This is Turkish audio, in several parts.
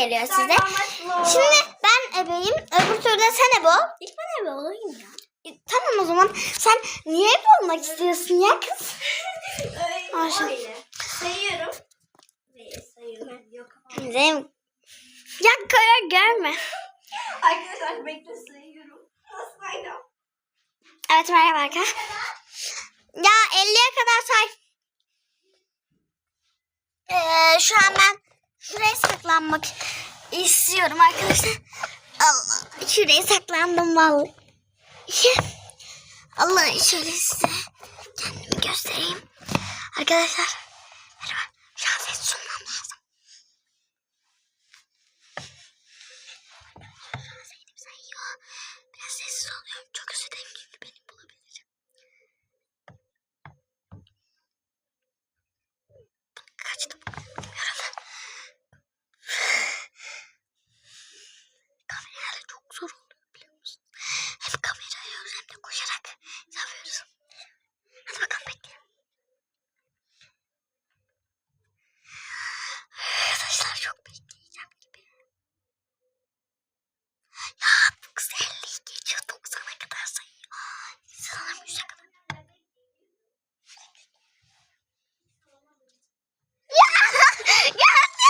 geliyor size. Şimdi ben ebeyim. Öbür turda sen ebe ol. İlk ben eve olayım ya. E, Tamam o zaman. Sen niye ebe olmak istiyorsun ya kız? Ayşe. Öyle. Sayıyorum. Ve sayıyorum. Yok. Zeynep. Ya kaya gelme. Arkadaşlar bekle sayıyorum. Nasıl saydım? Evet merhaba arkadaşlar. Ya 50'ye kadar say. Ee, şu an ben şuraya saklanmak istiyorum arkadaşlar. Allah şuraya saklandım vallahi. Allah şöyle size kendimi göstereyim. Arkadaşlar merhaba. Şu an ses sunmam lazım. Zeynep sayıyor. Biraz sessiz oluyorum. Çok özür dilerim çünkü beni bulabilir. Kaçtım. Yorulun. Kamerayla çok zor oluyor biliyor musun? Hem kamerayı alıyoruz hem de koşarak yapıyoruz. Hadi bakalım bekleyelim. Arkadaşlar çok bekleyeceğim gibi. Ya 950 geçiyor 90'a kadar sayıyor. Sanırım 100'e kadar. Ya geldi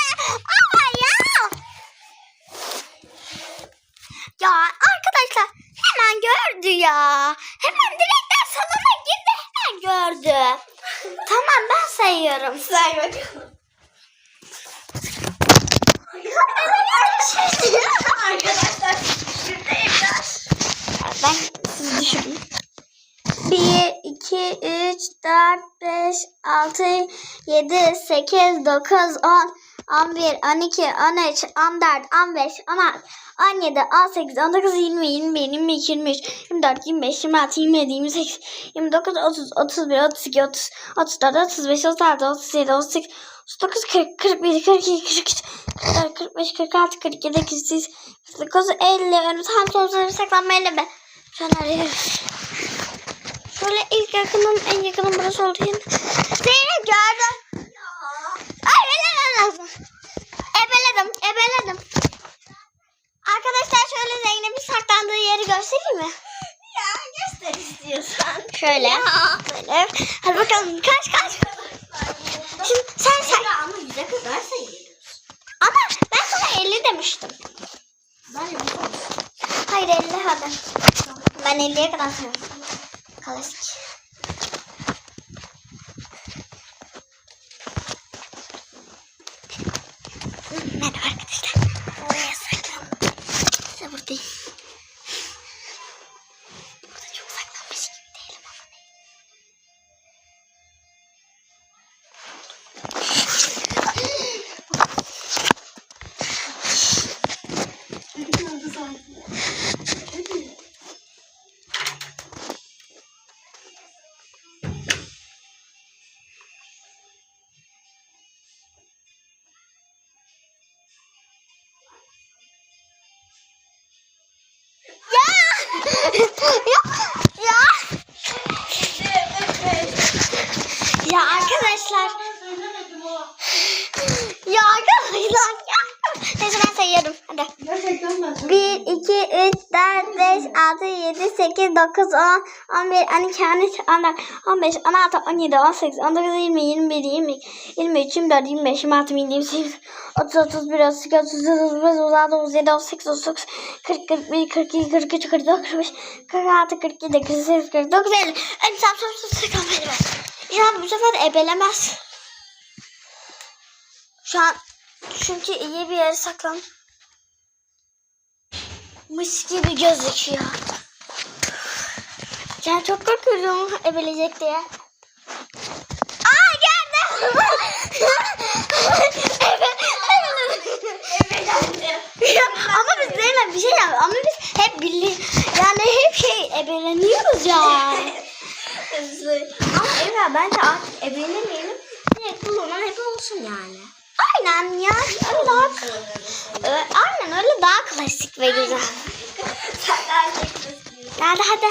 ama ya. Ya arkadaşlar hemen gördü ya. Hemen direkten salona girdi hemen gördü. Tamam ben sayıyorum. Say bakalım. Arkadaşlar biraz. Ben sizi düşüreyim. 1, 2, 3, 4, 5, 6, 7, 8, 9, 10, 11, 12, 13, 14, 15, 16, 17, 18, 19, 20, 21, 22, 23, 24, 25, 26, 27, 28, 29, 30, 31, 32, 30, 34, 35, 36, 37, 38, 39, 40, 41, 42, 43, 44, 45, 46, 47, 48, 49, 50. Önümüz ham sonuçları saklanmayla be. An arıyoruz. Şöyle ilk yakınım, en yakınım burası oldu yine. Zeynep gördüm. Ebeledim. Arkadaşlar şöyle Zeynep'in saklandığı yeri göstereyim mi? Ya göster istiyorsan. Şöyle. Böyle. Hadi bakalım kaç kaç. Şimdi sen say. Ama yüze kadar sayıyoruz. Ama ben sana 50 demiştim. Ben yapamam. Hayır 50 hadi. Ben 50'ye kadar sayıyorum. Klasik. Arkadaşlar. Ya arkadaşlar. Ya. Neyse ben sayıyorum. Hadi. Gerçekten ben 1, 2, 3, 4, 5, 6, 7, 8, 9, 10, 11, 12, 13, 14, 15, 16, 17, 18, 19, 20, 21, 22, 23, 24, 25, 26, 27, 28, 30, 31, 32, 33, 35, 36, 37, 38, 39, 40, 41, 42, 43, 44, 45, 46, 47, 48, 49, 50. En tam son son kalmayı ver. İnşallah bu sefer ebelemez. Şu an çünkü iyi bir yere saklan mış gibi gözüküyor. Yani çok korkuyorum ebelecek diye. Aa geldi. Ama biz Zeynep bir şey yap. Ama biz hep birli yani hep şey ebeleniyoruz ya. Ama Emre bence artık ebelemeyelim. Direkt kullanan ebe olsun yani. Aynen ya. Öyle daha, Ö- aynen öyle daha klasik ve güzel. Hadi hadi.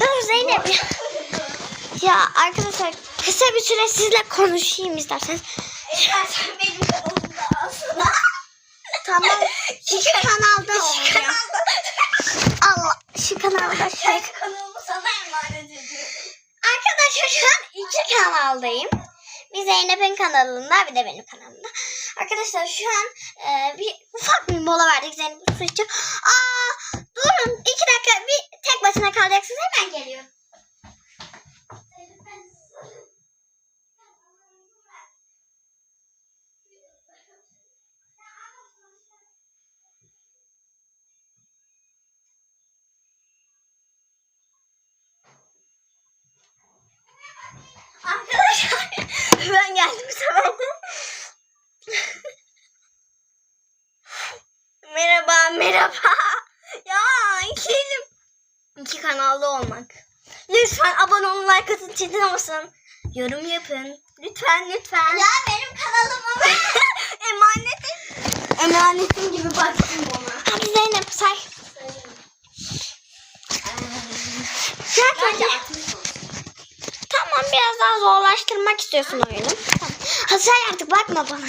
Öf, Zeynep ya. Ya arkadaşlar kısa bir süre sizle konuşayım isterseniz. İstersen benim kanalımda alsana. Tamam. Şu kanalda kanalda. Allah şu kanalda şey. Ben kanalımı sana emanet ediyorum. Arkadaşlar şu an iki kanaldayım. Bir Zeynep'in kanalında bir de benim kanalımda. Arkadaşlar şu an e, bir ufak bir mola verdik Zeynep su içiyor. Aa durun iki dakika bir tek başına kalacaksınız hemen geliyorum. Arkadaşlar ben geldim bu sefer de. merhaba merhaba. Ya iki elim. İki kanalda olmak. Lütfen abone olun like atın çetin olsun. Yorum yapın. Lütfen lütfen. Ya benim kanalım ama. Emanetim. Emanetim gibi baktım ona. Hadi Zeynep say. Bence Zaten 60 olsun. tamam biraz daha zorlaştırmak istiyorsun oyunu. Tamam. Hadi say artık bakma bana.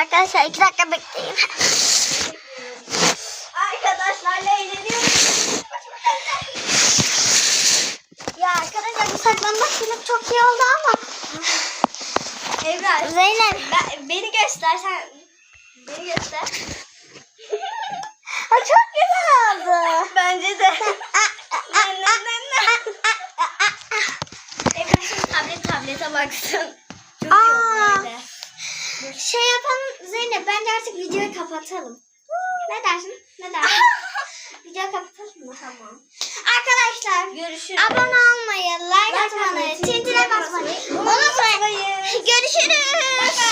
Arkadaşlar iki dakika bekleyin. Arkadaşlarla eğleniyorum. Ya arkadaşlar bu saklanmak film çok iyi oldu ama. Evren. Zeynep. Ben, beni göster sen. Beni göster. Ha, çok güzel oldu. Bence de. Evren şimdi tablet tablete baksın. Çok iyi Aa. oldu öyle. Şey yapalım Zeynep bence artık videoyu kapatalım. Ne dersin? Ne dersin? Videoyu kapatalım mı? Tamam. Arkadaşlar Görüşürüz. abone olmayı, like atmayı, tintine basmayı unutmayın. Görüşürüz.